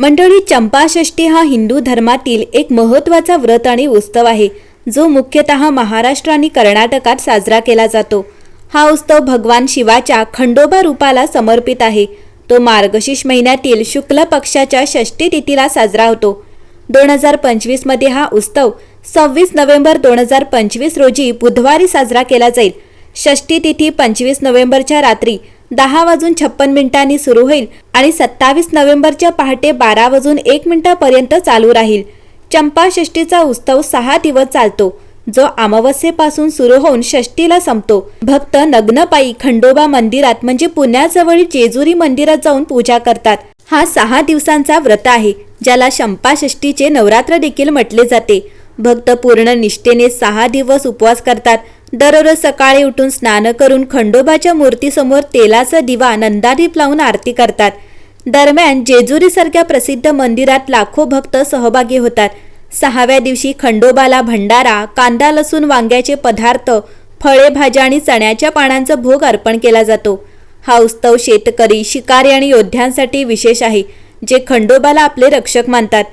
मंडळी चंपाषष्ठी हा हिंदू धर्मातील एक महत्त्वाचा व्रत आणि उत्सव आहे जो मुख्यतः महाराष्ट्र आणि कर्नाटकात साजरा केला जातो. हा उत्सव भगवान शिवाच्या खंडोबा रूपाला समर्पित आहे. तो मार्गशीर्ष महिन्यातील शुक्ल पक्षाच्या षष्ठी तिथीला साजरा होतो. दोन हजार पंचवीसमध्ये हा उत्सव सव्वीस नोव्हेंबर दोन हजार पंचवीस रोजी बुधवारी साजरा केला जाईल. षष्ठी तिथी पंचवीस नोव्हेंबरच्या रात्री दहा वाजून छप्पन मिनिटांनी सुरू होईल आणि सत्तावीस नोव्हेंबरच्या पहाटे बारा वाजून एक मिनिटापर्यंत चालू राहील. चंपाषष्ठीचा उत्सव सहा दिवस चालतो. जो अमावस्येपासून सुरू होऊन षष्टीला संपतो. भक्त नग्नपायी खंडोबा मंदिरात म्हणजे पुण्याजवळील जेजुरी मंदिरात जाऊन पूजा करतात. हा सहा दिवसांचा व्रत आहे ज्याला शंपाषष्ठीचे नवरात्र देखील म्हटले जाते. भक्त पूर्ण निष्ठेने सहा दिवस उपवास करतात. दररोज सकाळी उठून स्नान करून खंडोबाच्या मूर्तीसमोर तेलाचा दिवा नंदादीप लावून आरती करतात. दरम्यान जेजुरीसारख्या प्रसिद्ध मंदिरात लाखो भक्त सहभागी होतात. सहाव्या दिवशी खंडोबाला भंडारा कांदा लसूण वांग्याचे पदार्थ फळे भाज्या आणि चण्याच्या पानांचा भोग अर्पण केला जातो. हा उत्सव शेतकरी शिकारी आणि योद्ध्यांसाठी विशेष आहे जे खंडोबाला आपले रक्षक मानतात.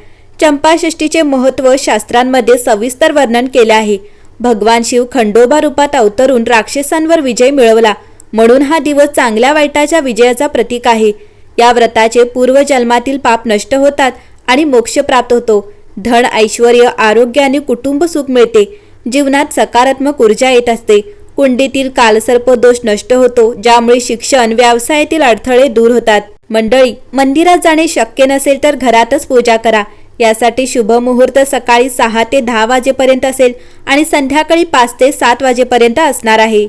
चंपाषष्ठीचे महत्त्व शास्त्रांमध्ये सविस्तर वर्णन केले आहे. भगवान शिव खंडोबा रूपात अवतरून राक्षसांवर विजय मिळवला. म्हणून हा दिवस चांगल्या वाईटाच्या विजयाचा प्रतीक आहे. या व्रताचे पूर्वजन्मातील पाप नष्ट होतात आणि मोक्ष प्राप्त होतो. धन ऐश्वर आरोग्य आणि कुटुंब सुख मिळते. जीवनात सकारात्मक ऊर्जा येत असते. कुंडीतील कालसर्प दोष नष्ट होतो ज्यामुळे शिक्षण व्यवसायातील अडथळे दूर होतात. मंडळी मंदिरात जाणे शक्य नसेल तर घरातच पूजा करा. यासाठी शुभ मुहूर्त सकाळी सहा ते दहा वाजेपर्यंत असेल आणि संध्याकाळी पाच ते सात वाजेपर्यंत असणार आहे.